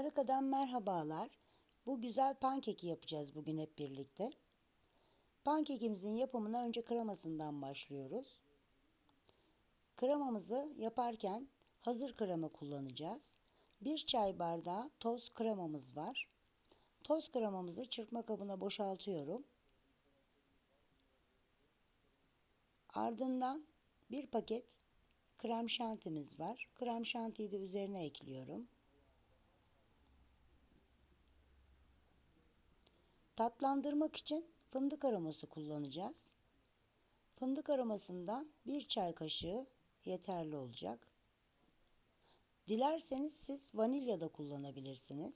Baraka'dan merhabalar. Bu güzel pankeki yapacağız bugün hep birlikte. Pankekimizin yapımına önce kremasından başlıyoruz. Kremamızı yaparken hazır krema kullanacağız. Bir çay bardağı toz kremamız var. Toz kremamızı çırpma kabına boşaltıyorum. Ardından bir paket krem şantimiz var. Krem şantiyi de üzerine ekliyorum. Tatlandırmak için fındık aroması kullanacağız. Fındık aromasından bir çay kaşığı yeterli olacak. Dilerseniz siz vanilya da kullanabilirsiniz.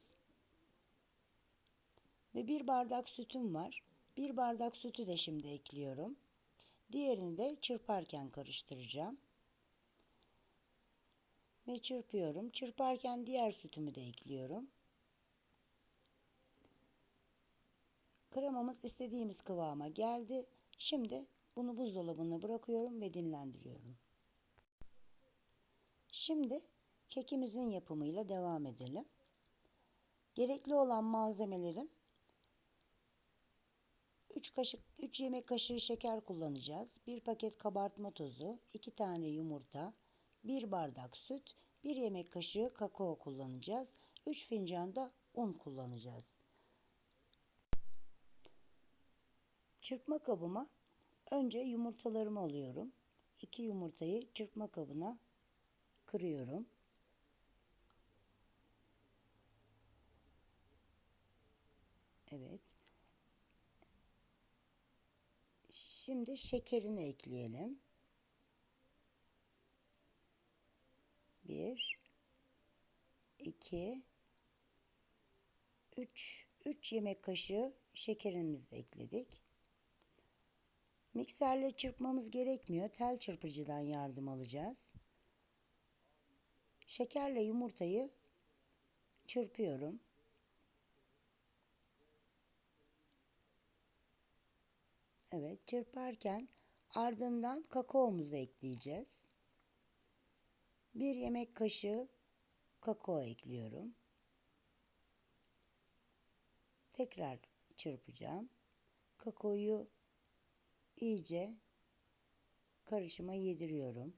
Ve bir bardak sütüm var. Bir bardak sütü de şimdi ekliyorum. Diğerini de çırparken karıştıracağım. Ve çırpıyorum. Çırparken diğer sütümü de ekliyorum. Kremamız istediğimiz kıvama geldi. Şimdi bunu buzdolabına bırakıyorum ve dinlendiriyorum. Şimdi kekimizin yapımıyla devam edelim. Gerekli olan malzemelerim 3 kaşık 3 yemek kaşığı şeker kullanacağız. 1 paket kabartma tozu, 2 tane yumurta, 1 bardak süt, 1 yemek kaşığı kakao kullanacağız. 3 fincan da un kullanacağız. Çırpma kabıma önce yumurtalarımı alıyorum. 2 yumurtayı çırpma kabına kırıyorum. Evet. Şimdi şekerini ekleyelim. Bir, iki, üç, üç yemek kaşığı şekerimizi ekledik. Mikserle çırpmamız gerekmiyor. Tel çırpıcıdan yardım alacağız. Şekerle yumurtayı çırpıyorum. Evet, çırparken ardından kakaomuzu ekleyeceğiz. Bir yemek kaşığı kakao ekliyorum. Tekrar çırpacağım. Kakaoyu iyice karışıma yediriyorum.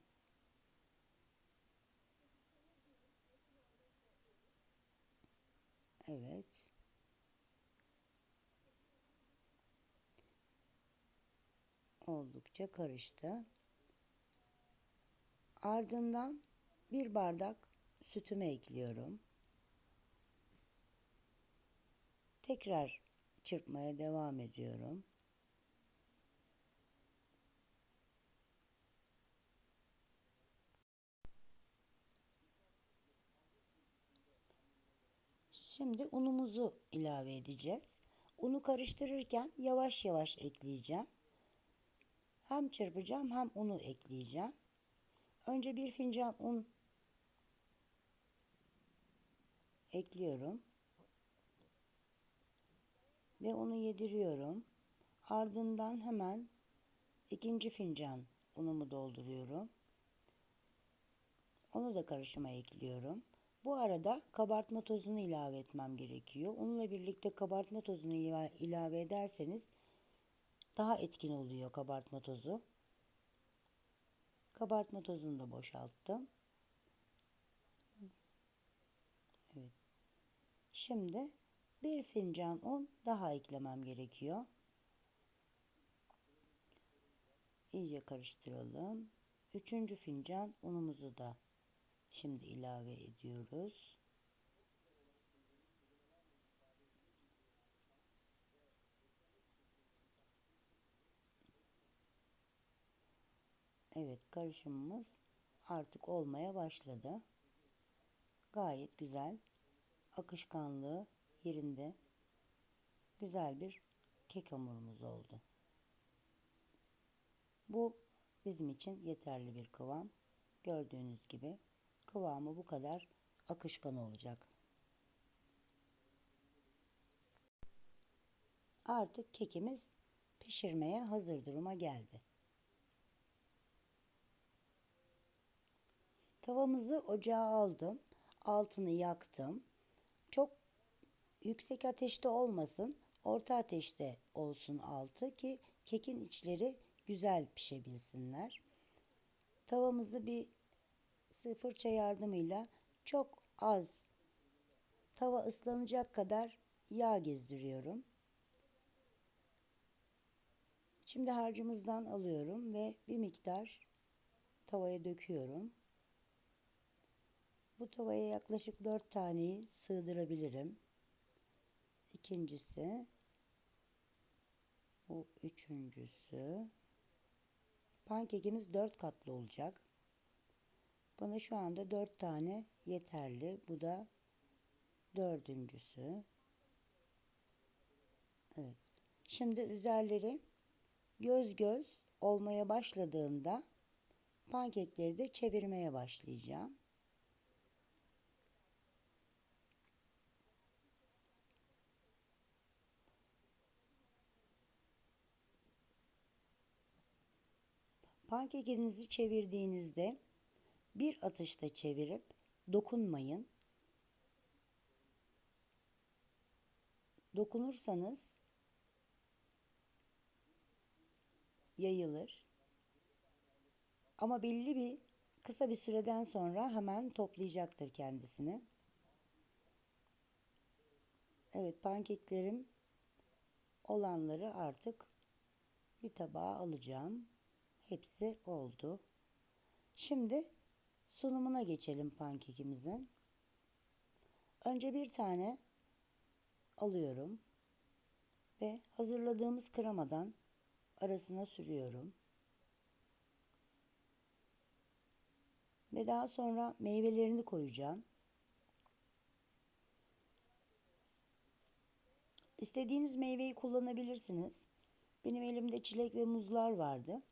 Evet. Oldukça karıştı. Ardından bir bardak sütümü ekliyorum. Tekrar çırpmaya devam ediyorum. Şimdi unumuzu ilave edeceğiz. Unu karıştırırken yavaş yavaş ekleyeceğim. Hem çırpacağım hem unu ekleyeceğim. Önce bir fincan un ekliyorum. Ve onu yediriyorum. Ardından hemen ikinci fincan unumu dolduruyorum. Onu da karışıma ekliyorum. Bu arada kabartma tozunu ilave etmem gerekiyor. Onunla birlikte kabartma tozunu ilave ederseniz daha etkin oluyor kabartma tozu. Kabartma tozunu da boşalttım. Evet. Şimdi bir fincan un daha eklemem gerekiyor. İyice karıştıralım. Üçüncü fincan unumuzu da Şimdi ilave ediyoruz. Evet karışımımız artık olmaya başladı. Gayet güzel. Akışkanlığı yerinde. Güzel bir kek hamurumuz oldu. Bu bizim için yeterli bir kıvam. Gördüğünüz gibi kıvamı bu kadar akışkan olacak. Artık kekimiz pişirmeye hazır duruma geldi. Tavamızı ocağa aldım. Altını yaktım. Çok yüksek ateşte olmasın, orta ateşte olsun altı ki kekin içleri güzel pişebilsinler. Tavamızı bir fırça yardımıyla çok az tava ıslanacak kadar yağ gezdiriyorum. Şimdi harcımızdan alıyorum ve bir miktar tavaya döküyorum. Bu tavaya yaklaşık 4 taneyi sığdırabilirim. İkincisi bu üçüncüsü pankekimiz 4 katlı olacak. Bana şu anda 4 tane yeterli. Bu da dördüncüsü. Evet. Şimdi üzerleri göz göz olmaya başladığında pankekleri de çevirmeye başlayacağım. Pankekinizi çevirdiğinizde bir atışta çevirip dokunmayın. Dokunursanız yayılır. Ama belli bir kısa bir süreden sonra hemen toplayacaktır kendisini. Evet pankeklerim olanları artık bir tabağa alacağım. Hepsi oldu. Şimdi sunumuna geçelim pankekimizin. Önce bir tane alıyorum ve hazırladığımız kremadan arasına sürüyorum. Ve daha sonra meyvelerini koyacağım. İstediğiniz meyveyi kullanabilirsiniz. Benim elimde çilek ve muzlar vardı.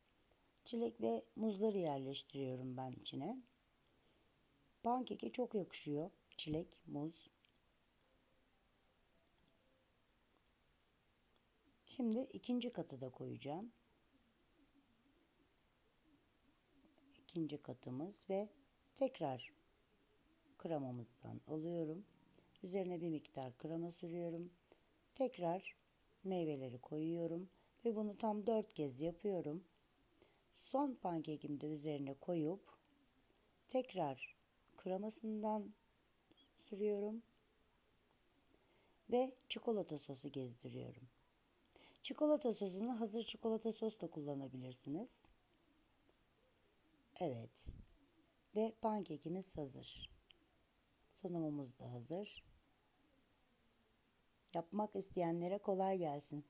Çilek ve muzları yerleştiriyorum ben içine. Pankeke çok yakışıyor. Çilek, muz. Şimdi ikinci katı da koyacağım. İkinci katımız ve tekrar kremamızdan alıyorum. Üzerine bir miktar krema sürüyorum. Tekrar meyveleri koyuyorum ve bunu tam dört kez yapıyorum. Son pankekimi de üzerine koyup tekrar kremasından sürüyorum ve çikolata sosu gezdiriyorum. Çikolata sosunu hazır çikolata sos da kullanabilirsiniz. Evet. Ve pankekimiz hazır. Sunumumuz da hazır. Yapmak isteyenlere kolay gelsin.